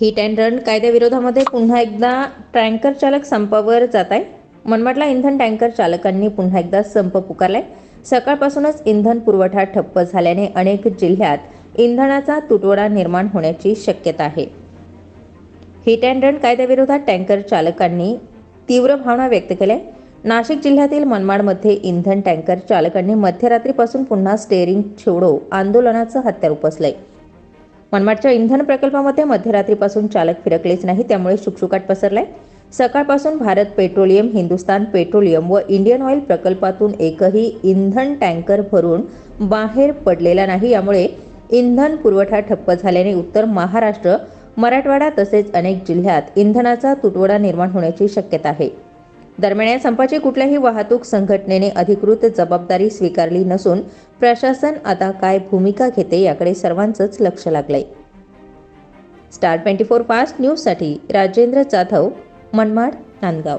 Hit and run कायद्याविरोधामध्ये पुन्हा एकदा tanker चालक संपावर जात आहे मनमाडला इंधन टँकर चालकांनी पुन्हा एकदा संप पुकारलाय. सकाळपासूनच इंधन पुरवठा ठप्प झाल्याने अनेक जिल्ह्यात इंधनाचा तुटवडा निर्माण होण्याची शक्यता आहे. हिट अँड रन कायद्याविरोधात टँकर चालकांनी तीव्र भावना व्यक्त केल्या. नाशिक जिल्ह्यातील मनमाडमध्ये इंधन टँकर चालकांनी मध्यरात्रीपासून पुन्हा स्टेअरिंग छोडो आंदोलनाचं हत्यार उपसलंय. मनमाडच्या इंधन प्रकल्पामध्ये मध्यरात्रीपासून चालक फिरकलेच नाही त्यामुळे शुकशुकाट पसरलाय. सकाळपासून भारत पेट्रोलियम हिंदुस्तान पेट्रोलियम व इंडियन ऑइल प्रकल्पातून एकही इंधन टँकर भरून बाहेर पडलेला नाही. यामुळे इंधन पुरवठा ठप्प झाल्याने उत्तर महाराष्ट्र मराठवाडा तसेच अनेक जिल्ह्यात इंधनाचा तुटवडा निर्माण होण्याची शक्यता आहे. दरम्यान या संपाची कुठल्याही वाहतूक संघटनेने अधिकृत जबाबदारी स्वीकारली नसून प्रशासन आता काय भूमिका घेते याकडे सर्वांचंच लक्ष लागलंय. स्टार ट्वेंटी फोर फास्ट न्यूजसाठी राजेंद्र जाधव मनमाड नांदगाव.